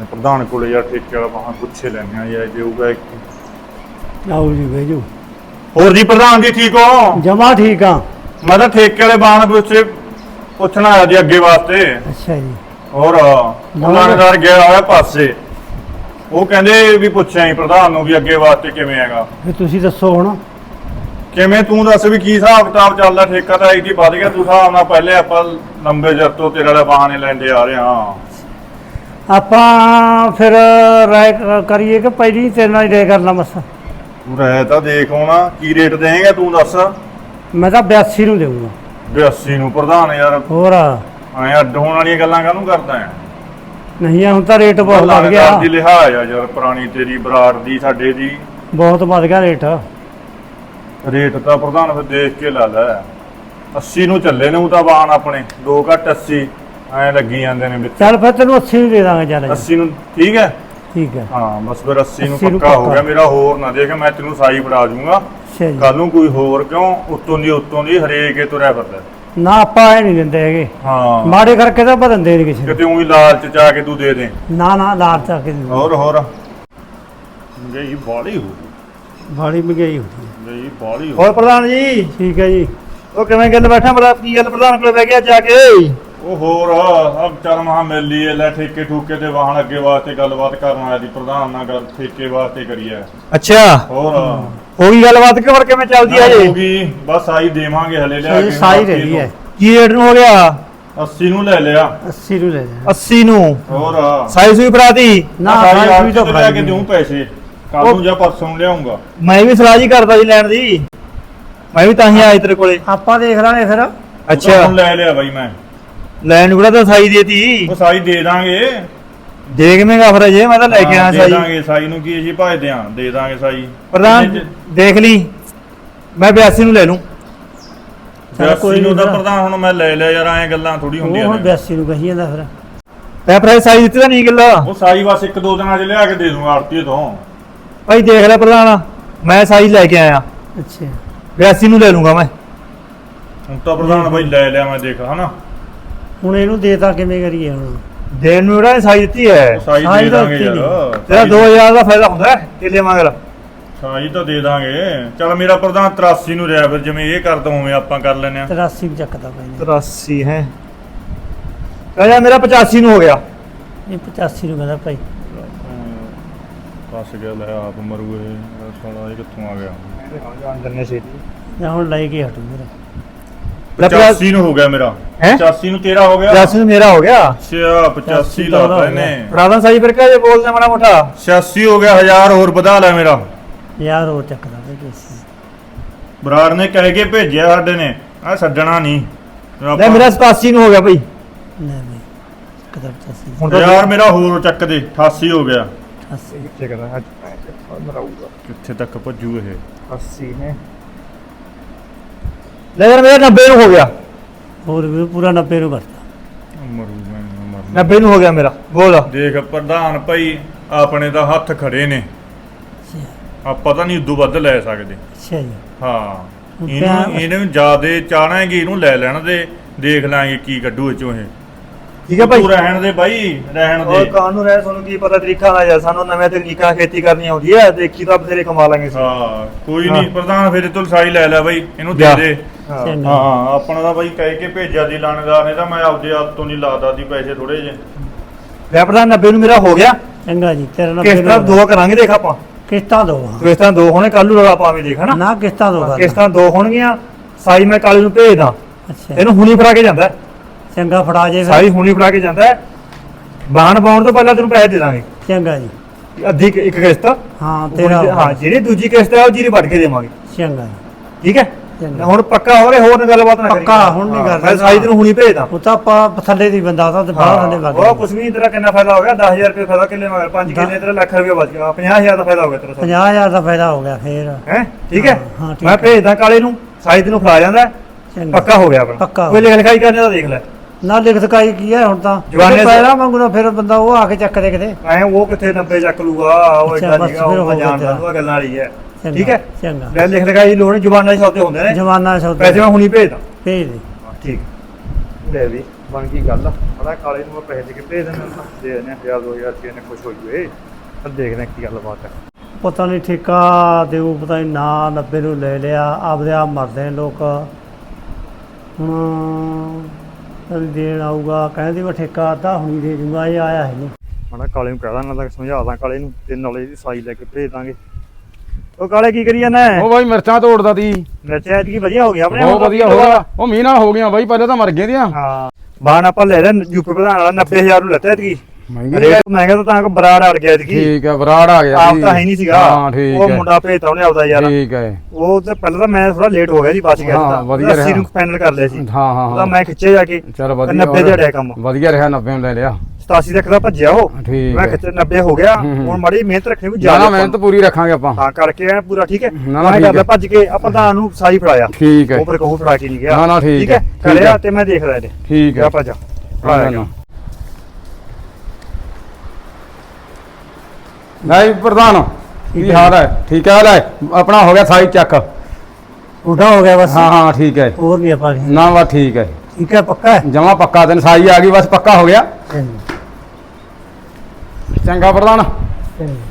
ਨੇ ਪ੍ਰਧਾਨ ਕੋਲੇ ਯਾਰ ਠੇਕੇ ਵਾਲਾ ਬਾਹਾਂ ਪੁੱਛੇ ਲੈਣੇ ਆ ਯਾਰ ਦੇਊਗਾ ਇੱਕ। ਆਓ ਜੀ ਬੈਜੋ ਹੋਰ ਜੀ ਪ੍ਰਧਾਨ ਜੀ ਠੀਕ ਹੋ? ਜਮਾ ਠੀਕ ਆ। ਮੈਂ ਤਾਂ ਠੇਕੇ ਵਾਲੇ ਬਾਹਾਂ ਪੁੱਛੇ ਪੁੱਛਣਾ ਆਇਆ ਜੀ ਅੱਗੇ ਵਾਸਤੇ। ਅੱਛਾ ਜੀ। ਹੋਰ ਲਾਣੇਦਾਰ ਗਿਆ ਹੋਇਆ ਪਾਸੇ। ਉਹ ਕਹਿੰਦੇ ਵੀ ਪੁੱਛਿਆ ਹੀ ਪ੍ਰਧਾਨ ਨੂੰ ਵੀ ਅੱਗੇ ਵਾਸਤੇ ਕਿਵੇਂ ਹੈਗਾ। ਫਿਰ ਤੁਸੀਂ ਦੱਸੋ ਹੁਣ। ਕਿਵੇਂ ਤੂੰ ਦੱਸ ਵੀ ਕੀ ਹਿਸਾਬ ਕਿਤਾਬ ਚੱਲਦਾ ਠੇਕਾ ਤਾਂ ਐਡੀ ਵੱਧ ਗਿਆ। ਤੂੰ ਹਿਸਾਬ ਨਾਲ ਪਹਿਲੇ ਆਪਾਂ ਲੰਬੇ ਜਰ ਤੋਂ ਤੇਰੇ ਵਾਲੇ ਬਹਾਨੇ ਲੈਂਦੇ ਆ ਰਹੇ ਹਾਂ। ਆਪਾਂ ਫਿਰ ਰਾਇ ਕ- ਕਰੀਏ ਕਿ ਪਹਿਲੀ ਤੇਰੇ ਨਾਲ ਹੀ ਰਾਇ ਕਰਨਾ ਬਸ। ਤੂੰ ਰਹਿ ਤਾਂ ਦੇਖ ਹੋਣਾ ਕੀ ਰੇਟ ਦੇਂਗਾ ਤੂੰ ਦੱਸ? ਮੈਂ ਤਾਂ 82 ਨੂੰ ਦੇਵਾਂਗਾ 82 ਨੂੰ ਪ੍ਰਧਾਨ ਯਾਰ। ਹੋਰ। ਐ ਅੱਡ ਹੋਣ ਵਾਲੀਆਂ ਗੱਲਾਂ ਕਾਹਨੂੰ ਕਰਦਾ ਹੈ ਨਹੀਂ ਆ ਹੁਣ ਤਾਂ ਰੇਟ ਬਹੁਤ ਵੱਧ ਗਿਆ। ਦੀ ਲਿਹਾਜ਼ ਆ ਯਾਰ ਪੁਰਾਣੀ ਤੇਰੀ ਬਰਾੜ ਦੀ ਸਾਡੇ ਦੀ। ਬਹੁਤ ਵੱਧ ਗਿਆ ਰੇਟ ਰੇਟ ਤਾਂ ਪ੍ਰਧਾਨ ਫਿਰ ਦੇਖ ਕੇ ਲਾ ਲੈ। 80 ਨੂੰ ਚੱਲੇ ਨੇ ਉਹ ਤਾਂ ਬਾਣ ਆਪਣੇ 2 ਘੱਟ 80 ਐ ਲੱਗੀ ਜਾਂਦੇ ਨੇ ਵਿੱਚ। ਚੱਲ ਫਿਰ ਤੈਨੂੰ 80 ਨੂੰ ਦੇ ਦਾਂਗੇ ਚੱਲ ਜੀ। 80 ਨੂੰ ਠੀਕ ਹੈ? ਠੀਕ ਹੈ। ਹਾਂ ਬਸ ਫਿਰ 80 ਨੂੰ 80 ਨੂੰ ਪੱਕਾ ਹੋ ਪੱਕਾ। ਗਿਆ ਮੇਰਾ ਹੋਰ ਨਾ ਦੇਖ ਮੈਂ ਤੈਨੂੰ ਸਾਈ ਫੜਾ ਦੂੰਗਾ। ਅੱਛਾ ਜੀ। ਕੱਲ ਨੂੰ ਕੋਈ ਹੋਰ ਕਿਉਂ? ਉੱਤੋਂ ਦੀ ਉੱਤੋਂ ਦੀ ਹਰੇਕੇ ਤੁਰਿਆ ਫਿਰਦਾ। ਨਾ ਆਪਾਂ ਇਹ ਨਹੀਂ ਦਿੰਦੇ ਹੈਗੇ। ਹਾਂ। ਮਾੜੇ ਕਰਕੇ ਤਾਂ ਆਪਾਂ ਦਿੰਦੇ ਨਹੀਂ ਕਿਸੇ ਨੂੰ। ਕਿਤੇ ਉਹੀ ਲਾਲਚ ਚ ਆ ਕੇ ਤੂੰ ਦੇ ਦੇ। ਨਾ ਨਾ ਲਾਰ ਚਾ ਕੇ ਹੋਰ ਹੋਰ। ਗਈ ਬਾਲੀ ਹੋ ਬਾੜੀ ਮਹਿੰਗਾਈ ਹੁੰਦੀ ਹੈ ਗਈ। ਬਾਲੀ ਹੋ ਹੋਰ ਪ੍ਰਧਾਨ ਜੀ? ਠੀਕ ਹੈ ਜੀ। ਉਹ ਕਿਵੇਂ ਗੱਲ ਬੈਠਾ? ਬੜਾ ਕੀ ਗੱਲ ਪ੍ਰਧਾਨ ਕੋਲ ਬਹਿ ਗਿਆ ਜਾ ਕੇ? ਉਹ ਹੋਰ ਅਬ ਚੱਲ ਮਹਾ ਮਿਲ ਲਈਏ ਲੈ ਠੇਕੇ ਠੂਕੇ ਦੇ ਵਾਹਣ ਅੱਗੇ ਵਾਸਤੇ ਗੱਲਬਾਤ ਕਰਨ ਆਇਆ ਦੀ ਪ੍ਰਧਾਨ ਨਾਲ ਗੱਲ ਠੇਕੇ ਵਾਸਤੇ ਕਰੀਏ। ਅੱਛਾ। ਹੋਰ। ਹੋ ਗਈ ਗੱਲਬਾਤ ਕਿ ਹੋਰ ਕਿਵੇਂ ਚੱਲਦੀ ਆ ਹੋ ਜੀ ਗਈ ਬਸ ਆਈ ਦੇਵਾਂਗੇ ਹਲੇ ਲਿਆ ਕੇ ਸਾਈ ਰਹੀ ਹੈ। ਕੀ ਰੇਟ ਨੂੰ ਹੋ ਗਿਆ? 80 ਨੂੰ ਲੈ ਲਿਆ। 80 ਨੂੰ ਲੈ ਜਾ 80 ਨੂੰ? ਹੋਰ। ਸਾਈ ਸੂਈ ਨਾ ਸਾਈ ਸਾਈ ਆਪ ਵੀ ਤਾਂ ਤੋਂ ਲੈ ਕੇ ਦੇਉਂ ਪੈਸੇ। ਕੱਲ ਨੂੰ ਜਾਂ ਪਰਸੋਂ ਨੂੰ ਲਿਆਉਂਗਾ ਮੈਂ ਵੀ ਸਲਾਹ ਜੀ ਕਰਦਾ ਜੀ ਲੈਣ ਦੀ। ਮੈਂ ਵੀ ਤਾਂ ਹੀ ਆਇਆ ਤੇਰੇ ਕੋਲੇ। ਆਪਾਂ ਦੇਖ ਲਾਂਗੇ ਫਿਰ। ਅੱਛਾ। ਹੁਣ ਲੈ ਲਿਆ ਬਾਈ ਮੈਂ। ਲੈਣ ਨੂੰ ਕਿਹੜਾ ਤਾਂ ਸਾਈ ਦੇਤੀ? ਉਹ ਸਾਈ ਦੇ ਦਾਂਗੇ। ਦੇਖ ਮੇਗਾ ਫਿਰ ਜੇ ਮੈਂ ਤਾਂ ਲੈ ਕੇ ਹਾਂ, ਆਇਆ ਦੇ ਸਾਈ। ਦਾਂਗੇ ਸਾਈ ਨੂੰ ਕੀ ਅਸੀਂ ਭਜਦੇ ਆਂ ਦੇ ਦਾਂਗੇ ਸਾਈ। ਪ੍ਰਧਾਨ ਦੇਖ ਲਈ। ਮੈਂ 82 ਨੂੰ ਲੈ ਲੂੰ। ਚੱਲ ਕੋਈ ਕੋਈ ਨੂੰ ਤਾਂ ਪ੍ਰਧਾਨ ਹੁਣ ਮੈਂ ਲੈ ਲਿਆ ਯਾਰ ਐਂ ਗੱਲਾਂ ਥੋੜੀ ਉਹ ਹੁੰਦੀਆਂ ਹੁਣ ਨੇ। 82 ਨੂੰ ਕਹੀ ਜਾਂਦਾ ਫਿਰ। ਤੈ ਪ੍ਰਾਈਸ ਸਾਈ ਦਿੱਤੀ ਤਾਂ ਨਹੀਂ ਗੱਲਾ। ਉਹ ਸਾਈ ਬਸ ਇੱਕ ਦੋ ਦਿਨਾਂ 'ਚ ਲਿਆ ਕੇ ਦੇ ਦੂੰਗਾ ਆੜਤੀ ਤੋਂ। ਭਾਈ ਦੇਖ ਲੈ ਪ੍ਰਧਾਨ ਮੈਂ ਸਾਈ ਲੈ ਕੇ ਆਇਆ। ਅੱਛਾ। 82 ਨੂੰ ਲੈ ਲੂੰਗਾ ਮੈਂ। ਹੁਣ ਤਾਂ ਪ੍ਰਧਾਨ ਬਾਈ ਲੈ ਲਿਆ ਮੈਂ ਦੇਖ ਹਨਾ? ਹੁਣ ਇਹਨੂੰ ਦੇਤਾ ਕਿਵੇਂ ਕਰੀਏ ਹੁਣ? ਦੇਣ ਨੂੰ ਜਿਹੜਾ ਸਾਈ ਦਿੱਤੀ ਹੈ। ਸਾਈ ਸਾਈ ਦੇ ਤਾਂ ਦਾਂਗੇ ਦਿੱਤੀ ਯਾਰ। ਤੇਰਾ 2000 ਦਾ ਫਾਇਦਾ ਹੁੰਦਾ ਹੈ ਕਿੱਲੇ ਮਗਰ ਸਾਈ ਤਾਂ ਦੇ ਦਾਂਗੇ। ਚਲ ਮੇਰਾ ਪ੍ਰਧਾਨ 83 ਨੂੰ ਰਿਹਾ ਫਿਰ ਜਿਵੇਂ ਇਹ ਕਰਦਾ ਉਵੇਂ ਆਪਾਂ ਕਰ ਲੈਨੇ ਆ 83 ਵੀ ਚੱਕਦਾ ਪੈਨੇ 83 ਹੈ। ਕਹਿੰਦਾ ਮੇਰਾ 85 ਨੂੰ ਹੋ ਗਿਆ। ਇਹ 85 ਨੂੰ ਕਹਿੰਦਾ ਭਾਈ। ਫਸ ਗਿਆ ਲੈ ਆਪ ਮਰੂ ਇਹ ਸਾਲਾ ਇਹ ਕਿੱਥੋਂ ਆ ਗਿਆ? ਜਾਣਨੇ ਸੀ ਜਾਂ ਹੁਣ ਲੈ ਕੇ ਹਟੂ ਮੇਰਾ 85 ਨੂੰ ਹੋ ਗਿਆ ਮੇਰਾ। ਹੈਂ? 85 ਨੂੰ ਤੇਰਾ ਹੋ ਗਿਆ। 85 ਨੂੰ ਮੇਰਾ ਹੋ ਗਿਆ? ਅੱਛਾ 85 ਲਾ ਤਾ ਇਹਨੇ। ਪ੍ਰਾਧਨ ਸਾਈ ਫਿਰ ਕਹੇ ਬੋਲਦੇ ਮਾੜਾ ਮੋਟਾ। 86 ਹੋ ਗਿਆ 1000 ਹੋਰ ਵਧਾ ਲੈ ਮੇਰਾ। ਯਾਰ ਉਹ ਚੱਕਦਾ ਭਾਈ ਕਿਸੇ। ਬਰਾੜ ਨੇ ਕਹਿ ਕੇ ਭੇਜਿਆ ਸਾਡੇ ਨੇ। ਆ ਛੱਡਣਾ ਨਹੀਂ। ਲੈ ਮੇਰਾ 87 ਨੂੰ ਹੋ ਗਿਆ ਭਾਈ ਲੈ ਬਈ ਕਦਰ 85 ਹੁਣ ਤਾਂ ਯਾਰ ਮੇਰਾ ਹੋਰ ਚੱਕ ਦੇ 88 ਹੋ ਗਿਆ। 80 ਚੈੱਕ ਕਰਦਾ ਅੱਜ ਮਰਾਊਗਾ। ਕਿੱਥੇ ਤੱਕ ਭੱਜੂ ਇਹ? 80 ਨੇ। ਲੈ ਯਾਰ ਮੇਰਾ 90 ਨੂੰ ਹੋ ਗਿਆ। ਹੋਰ ਵੀ ਪੂਰਾ 90 ਨੂੰ ਕਰਤਾ ਮਰੂ ਮੈਂ ਮਰਨਾ 90 ਨੂੰ ਹੋ ਗਿਆ ਮੇਰਾ ਬੋਲ। ਦੇਖ ਪ੍ਰਧਾਨ ਭਾਈ ਆਪਣੇ ਤਾਂ ਹੱਥ ਖੜੇ ਨੇ। ਅੱਛਾ। ਆਪਾਂ ਤਾਂ ਨਹੀਂ ਉਦੋਂ ਵੱਧ ਲੈ ਸਕਦੇ। ਅੱਛਾ ਜੀ। ਹਾਂ ਇਹਨੂੰ ਇਹਨੂੰ ਜਿਆਦੇ ਚਾਹਣਾਂਗੇ ਇਹਨੂੰ ਲੈ ਲੈਣ ਦੇ। ਦੇਖ ਲਾਂਗੇ ਕੀ ਕੱਢੂ ਵਿੱਚੋਂ ਇਹ। ਠੀਕ ਹੈ ਭਾਈ। ਤੂੰ ਰਹਿਣ ਦੇ ਬਾਈ ਰਹਿਣ ਉਹ ਦੇ ਕਾਨੂੰ ਰਹਿ? ਤੁਹਾਨੂੰ ਕੀ ਪਤਾ ਤਰੀਕਾ ਦਾ ਯਾਰ ਸਾਨੂੰ ਨਵੇਂ ਤਕਨੀਕਾਂ ਖੇਤੀ ਕਰਨੀ ਆਉਂਦੀ ਹੈ ਦੇਖੀ ਤਾਂ ਬਥੇਰੇ ਕਮਾ ਲਾਂਗੇ ਅਸੀਂ। ਹਾਂ ਕੋਈ। ਨਹੀਂ ਪ੍ਰਧਾਨ ਫਿਰ ਤੂੰ ਸਾਈ ਲੈ ਲੈ ਬਾਈ ਇਹਨੂੰ ਦੇ। ਦੇ। ਹਾਂ। ਆਪਣਾ ਤਾਂ ਬਾਈ ਕਹਿ ਕੇ ਭੇਜਿਆ ਦੀ ਲਾਣੇਦਾਰ ਨੇ ਤਾਂ ਮੈਂ ਆਪਦੇ ਆਪ ਤੋਂ ਨਹੀਂ ਲਾਦਾ ਦੀ ਪੈਸੇ ਥੋੜੇ ਜੇ ਲੈ ਪ੍ਰਧਾਨ 90 ਨੂੰ ਮੇਰਾ ਹੋ ਗਿਆ। ਚੰਗਾ ਜੀ ਤੇਰਾ 90 ਕਿਸ਼ਤਾਂ ਨੂੰ ਦੋ ਕਰਾਂਗੇ ਦੇਖ ਆਪਾਂ। ਕਿਸ਼ਤਾਂ ਦੋ ਹਾਂ। ਕਿਸ਼ਤਾਂ ਦੋ ਹੋਣੇ ਕੱਲ ਨੂੰ ਰੌਲਾ ਪਾਵੇਂ ਦੇਖ ਹਨਾ? ਨਾ ਕਿਸ਼ਤਾਂ ਦੋ ਕਰ। ਕਿਸ਼ਤਾਂ ਦੋ ਹੋਣਗੀਆਂ ਸਾਈ ਮੈਂ ਕਾਲੀ ਨੂੰ ਭੇਜਦਾ। ਅੱਛਾ। ਇਹਨੂੰ ਹੁਣੀ ਫੜਾ ਕੇ ਜਾਂਦਾ। ਚੰਗਾ ਫੜਾ ਜੇ ਫਿਰ। ਸਾਈ ਹੁਣੀ ਫੜਾ ਕੇ ਜਾਂਦਾ ਹੈ। ਬਾਹਣ ਪਾਉਣ ਤੋਂ ਪਹਿਲਾਂ ਤੈਨੂੰ ਪੈਸੇ ਦੇ ਦਾਂਗੇ। ਚੰਗਾ ਜੀ। ਅੱਧੀ ਇੱਕ- ਇੱਕ ਕਿਸ਼ਤ। ਹਾਂ ਤੇਰਾ ਹਾਂ ਜਿਹੜੀ ਦੂਜੀ ਕਿਸ਼ਤ ਹੈ ਉਹ ਜੀਰੀ ਵੱਢ ਕੇ ਦੇਵਾਂਗੇ। ਚੰਗਾ ਜੀ। ਠੀਕ ਹੈ? ਚੰਗਾ। ਹੁਣ ਪੱਕਾ ਹੋ ਗਿਆ ਹੋਰ ਨਾ ਗੱਲਬਾਤ ਨਾ ਕਰੀ ਪੱਕਾ, ਹੁਣ ਨਹੀਂ ਹਾਂ, ਕਰਦਾ। ਮੈਂ ਸਾਈ ਤੈਨੂੰ ਹੁਣੀ ਭੇਜਦਾ। ਉਹ ਤਾਂ ਆਪਾਂ ਥੱਲੇ ਦੀ ਬੰਦਾ ਉਹ ਤਾਂ ਬਾਹਰ ਥੱਲੇ ਵਗ ਉਹ ਕੁਛ ਵੀ ਨਹੀਂ ਤੇਰਾ ਕਿੰਨਾ ਫਾਇਦਾ ਹੋ ਗਿਆ? 10000 ਰੁਪਏ ਫਾਇਦਾ ਕਿੱਲੇ ਮਗਰ 5 ਕਿੱਲੇ ਤੇਰਾ ਲੱਖ ਰੁਪਏ ਬਚ ਗਿਆ। 50000 ਦਾ ਫਾਇਦਾ ਹੋ ਗਿਆ ਤੇਰਾ 50000 ਦਾ ਫਾਇਦਾ ਹੋ ਗਿਆ ਫੇਰ। ਹੈ? ਠੀਕ ਹੈ? ਹਾਂ, ਹਾਂ, ਠੀਕ ਮੈਂ ਹੈ। ਭੇਜਦਾ ਕਾਲੇ ਨੂੰ ਸਾਈ ਤੈਨੂੰ ਫੜਾ ਜਾਂਦਾ। ਹੈ। ਚੰਗਾ। ਪੱਕਾ ਹੋ ਗਿਆ ਆਪਣਾ। ਪੱਕਾ ਹੋ ਕੋਈ ਲਿਖ ਲਿਖਾਈ ਕਰਨੇ ਦਾ ਦੇਖ ਲੈ। ਨਾ ਲਿਖ ਸਕਾਈ ਕੀ ਹੈ ਹੁਣ ਤਾਂ? ਜਵਾਨੇ ਜਵਾਨੇ ਸੇ- ਪੈਰਾ ਮੰਗਦਾ ਫਿਰ ਬੰਦਾ ਉਹ ਆ ਕੇ ਚੱਕ ਦੇ ਕਿਤੇ। ਐ ਉਹ ਕਿੱਥੇ 90 ਚੱਕ ਲੂਗਾ? ਉਹ ਅੱਛਾ, ਏਦਾਂ ਬਸ ਫਿਰ ਉਹ ਹੋ ਮੈਂ ਗਿਆ ਜਾਣਦਾ ਤੇਰਾ। ਉਹ ਗੱਲਾਂ ਵਾਲੀ ਹੈ। ਚੰਗਾ, ਠੀਕ ਹੈ? ਚੰਗਾ। ਲੈ ਲਿਖ ਲਿਖਾਈ ਲੋੜ ਜਵਾਨਾਂ ਦੇ ਸੌਦੇ ਹੁੰਦੇ ਨੇ। ਜਵਾਨਾ ਸੌਦਾ ਪੈਸੇ ਮੈਂ ਹੁਣੀ ਭੇਜਦਾ ਭੇਜ ਦੇ। ਠੀਕ। ਲੈ ਵੀ ਬਣ ਗਈ ਗੱਲ। ਬੜਾ ਕਾਲੇ ਨੂੰ ਮੈਂ ਪੈਸੇ ਦੇ ਕੇ ਭੇਜ ਦਿੰਦਾ। ਦੇ ਦਿੰਦੇ 1000 2000 ਰੁਪਏ ਨੇ ਖੁਸ਼ ਹੋ ਜੂਏ ਫਿਰ ਦੇਖਦੇ ਹਾਂ ਕੀ ਗੱਲ ਬਾਤ ਹੈ। ਪਤਾ ਨਹੀਂ ਠੇਕਾ ਦੇਊ ਪਤਾ ਨਹੀਂ ਨਾ 90 ਨੂੰ ਲੈ ਲਿਆ। ਆਪਦੇ ਆਪ ਮਰਦੇ ਨੇ ਲੋਕ। ਹੁਣ ਦੇਣ ਆਊਗਾ ਕਹਿੰਦੇ ਮੈਂ ਠੇਕਾ ਅੱਧਾ ਹੁਣੀ ਦੇ ਦੂੰਗਾ ਇਹ ਆਇਆ ਹੈ ਨਹੀਂ। ਮਾੜਾ ਕਾਲੇ ਨੂੰ ਕਹਿ ਦਾਂਗਾ ਤਾਂ ਸਮਝਾ ਦਾਂ ਕਾਲੇ ਨੂੰ ਤੇ ਨਾਲੇ ਇਹਦੀ ਸਾਈ ਲੈ ਕੇ ਭੇਜ ਦਾਂਗੇ। ਉਹ ਕਾਲੇ ਕੀ ਕਰੀ ਜਾਂਦਾ ਉਹ ਬਾਈ ਮਿਰਚਾਂ ਤੋੜਦਾ ਤੀ। ਮਿਰਚਾਂ ਐਤਕੀ ਵਧੀਆ ਹੋ ਗਿਆ ਆਪਣੇ ਬਹੁਤ ਵਧੀਆ ਹੋ ਗਿਆ। ਉਹ ਮੀਨਾ ਹੋ ਗਿਆ ਬਾਈ ਪਹਿਲਾਂ ਤਾਂ ਮਰ ਗਏ ਦੀਆਂ ਹਾਂ। ਬਾਣ ਆਪਾਂ ਲੈ ਲਿਆ ਯੂਪੀ ਪ੍ਰਧਾਨ ਵਾਲਾ 90000 ਨੂੰ ਲੱਤਾ ਐਤਕੀ। ਮਹਿੰਗੀ ਰੇਟ ਮਹਿੰਗਾ ਤਾਂ ਤਾਂ ਕੋ ਬਰਾੜ ਅੜ ਗਿਆ ਐਤਕੀ ਠੀਕ ਹੈ ਬਰਾੜ ਆ ਗਿਆ ਆਪ। ਤਾਂ ਹੈ ਨਹੀਂ ਸੀਗਾ। ਹਾਂ ਠੀਕ ਉਹ ਹੈ। ਮੁੰਡਾ ਭੇਜਤਾ ਉਹਨੇ ਆਪਦਾ ਯਾਰ। ਠੀਕ ਹੈ। ਉਹ ਤੇ ਪਹਿਲਾਂ ਤਾਂ ਮੈਂ ਥੋੜਾ ਲੇਟ ਹੋ ਗਿਆ ਸੀ ਬਚ ਗਿਆ ਹਾਂ, ਤਾਂ। ਵਧੀਆ 80 ਰਿਹਾ। ਨੂੰ ਫਾਈਨਲ ਕਰ ਲਿਆ ਸੀ। ਹਾਂ ਹਾਂ ਹਾਂ। ਮੈਂ ਖਿੱਚੇ ਜਾ ਕੇ। ਚਲ ਤੇ ਵਧੀਆ 90 ਦੇ ਅੜਿਆ ਕੰਮ। ਵਧੀਆ ਰਿਹਾ 90 ਨੂੰ ਲੈ ਲਿਆ। 87 ਤੱਕ ਦਾ ਭੱਜਿਆ ਉਹ। ਠੀਕ ਮੈਂ ਹੈ ਖਿੱਚੇ 90 ਹੋ ਗਿਆ। ਹੂੰ, ਹੂੰ। ਹੁਣ ਮਾੜੀ ਮਿਹਨਤ ਰੱਖਣੀ ਕੋਈ ਜ਼ਿਆਦਾ ਮਿਹਨਤ ਪੂਰੀ ਰੱਖਾਂਗੇ ਆਪਾਂ। ਹਾਂ ਕਰਕੇ ਐ ਪੂਰਾ ਠੀਕ ਹੈ। ਮੈਂ ਕਰਦਾ ਹੈ। ਭੱਜ ਕੇ ਆਪਾਂ ਤਾਂ ਨੂੰ ਸਾਈ ਫੜਾਇਆ। ਠੀਕ ਹੈ। ਉਹ ਪਰ ਕਹੂ ਫੜਾ ਕੇ ਨਹੀਂ ਗਿਆ। ਨਾ, ਨਾ, ਠੀਕ ਹੈ, ਕਰਿਆ ਹੈ। ਤੇ ਮੈਂ ਦੇਖ ਰਿਹਾ ਇਹਦੇ। ਠੀਕ ਹੈ। ਜਾ ਭੱਜ ਨਾ, ਫੜਾਇਆ ਨਾ। ਨਹੀਂ ਪ੍ਰਧਾਨ ਕੀ ਹਾਲ ਹੈ? ਠੀਕ ਹੈ ਲੈ ਆਪਣਾ ਹੋ ਗਿਆ ਸਾਈ ਚੱਕ। ਉਡਾ ਹੋ ਗਿਆ ਬਸ। ਹਾਂ ਹਾਂ ਠੀਕ ਹੈ। ਹੋਰ ਨਹੀਂ ਆਪਾਂ ਨਾ ਵਾ ਠੀਕ ਹੈ। ਠੀਕ ਹੈ ਪੱਕਾ ਹੈ? ਜਮਾ ਪੱਕਾ ਦਿਨ ਸਾਈ ਆ ਗਈ ਬਸ ਪੱਕਾ ਹੋ ਗਿਆ। ਚੰਗਾ ਪ੍ਰਧਾਨ। ਚੰਗਾ।